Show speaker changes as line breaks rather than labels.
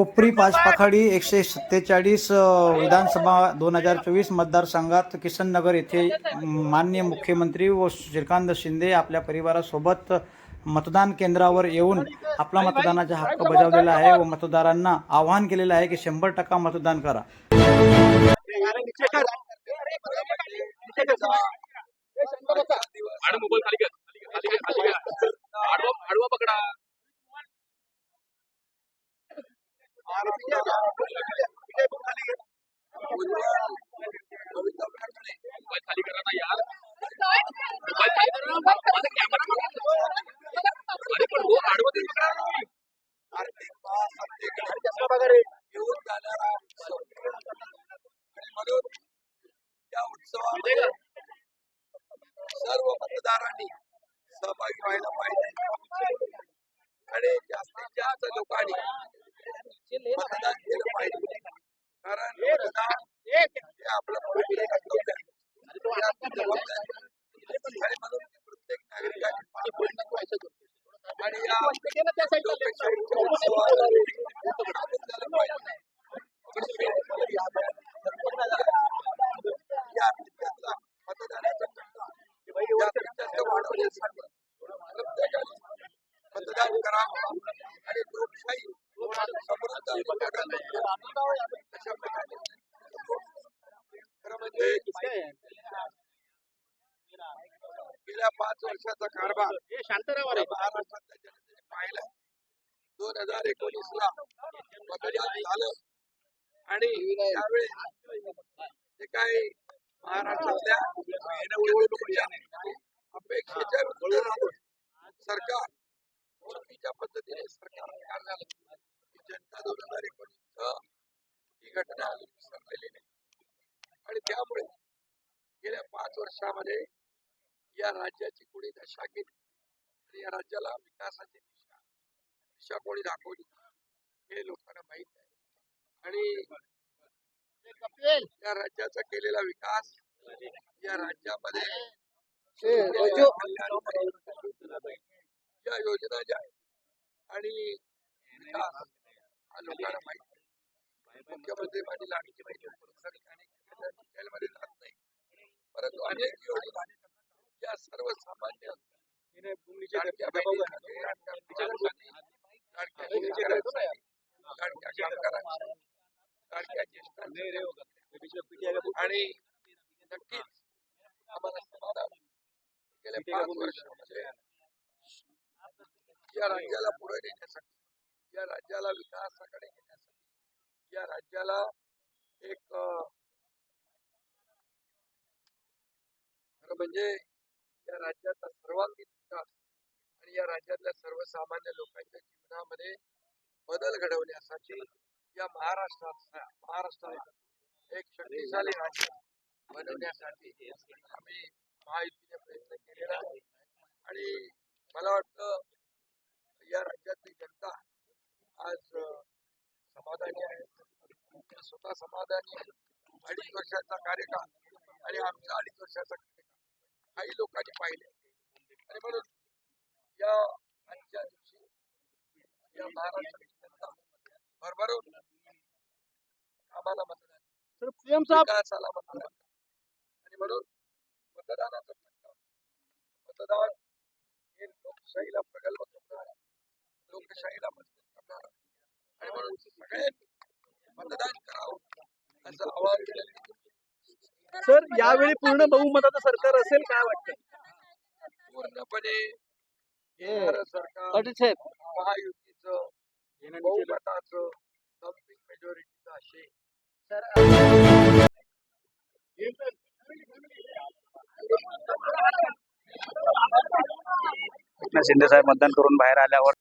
कोपरी पाचपाखाडी एकशे सत्तेचाळीस विधानसभा दोन हजार चोवीस मतदारसंघात किसननगर येथे माननीय मुख्यमंत्री व श्रीकांत शिंदे आपल्या परिवारासोबत मतदान केंद्रावर येऊन आपला मतदानाचा हक्क बजावलेला आहे व मतदारांना आवाहन केलेलं आहे की शंभर टक्का मतदान करा.
मोबाईल खाली करा ना यार मोबाईल खाली करा ना. माझा कॅमेरा अरे पण हो आडवा तरी पकडा ना तुम्ही.
येऊन जाणारा उत्सव आणि म्हणून या उत्सवामध्ये सर्व मतदारांनी सहभागी व्हायला पाहिजे आहे. ही आपली जबाबदारी आहे. आणि म्हणून प्रत्येक नागरिकाने पार पाडलं आणि या लोकशाहीच्या उत्सवाला सामील झालं पाहिजे. या निमित्तानं मतदानाचा टक्का जास्तीत जास्त वाढवण्यासाठी प्रत्येकाने मतदान करावं आणि लोकशाही समृद्ध आणि अशा प्रकारे खरं म्हणजे गेल्या पाच वर्षाचा कारभार महाराष्ट्रातल्या जनतेने पाहिला. दोन हजार एकोणीस ला मतदान झालं. आणि त्यावेळी जे काही महाराष्ट्रातल्या अपेक्षेच्या विरोधात सरकार चुकीच्या पद्धतीने सरकार तयार झालं. जनता दोन हजार एकोणीस ही घटना विसरलेली नाही. आणि त्यामुळे गेल्या पाच वर्षामध्ये या राज्याची कोणी दशा केली? आणि या राज्याला विकासाची दिशा दिशा कोणी दाखवली हे लोकांना माहीत आहे आणि या राज्याचा केलेला विकास या राज्यामध्ये या योजना ज्या आहेत आणि हा लोकांना माहीत आहे मुख्यमंत्री माझी लाडकी माहिती मध्ये जात नाही परंतु अनेक योजना या सर्वसामान्य लाडक्या बहिणींसाठी, लाडक्या मुलांसाठी, लाडक्या शेतकऱ्यांसाठी, लाडक्या कामगारांसाठी, लाडक्या ज्येष्ठांसाठी आणि नक्कीच आम्हाला समाधान आहे. गेल्या पाच वर्षामध्ये या राज्याला पुढे नेण्यासाठी या राज्याला विकासाकडे नेण्यासाठी या राज्याला एक अं, खरं म्हणजे या राज्याचा सर्वांगीण विकास आणि या राज्यातल्या सर्वसामान्य लोकांच्या जीवनामध्ये बदल घडवण्यासाठी या महाराष्ट्रात महाराष्ट्राला एक शक्तिशाली राज्य बनवण्यासाठी आम्ही महायुतीने प्रयत्न केलेला आहे. आणि मला वाटतं या राज्यातली जनता आज समाधानी आहे. स्वतः समाधानी आहे. अडीच वर्षाचा कार्यकाळ आणि आमचा अडीच वर्षाचा काही लोकांनी पाहिले. आणि म्हणून या आजच्या दिवशी या महाराष्ट्राची जनता भरभरून आम्हाला मतदान विकासाला मतदान आणि म्हणून मतदानाचं मतदान हे लोकशाहीला प्रगल्भ करणार लोकशाहीला मजबूत करणार. आणि म्हणून सगळ्यांनी मतदान करावं असं आवाहन आहे.
सर यावेळी पूर्ण बहुमताचं सरकार असेल काय वाटतं?
पूर्णपणे सरकार
पाटील
महायुतीचं बहुमताचं डम्पिंग मेजॉरिटीचं असेल
शिंदे साहेब मतदान करून बाहेर आल्यावर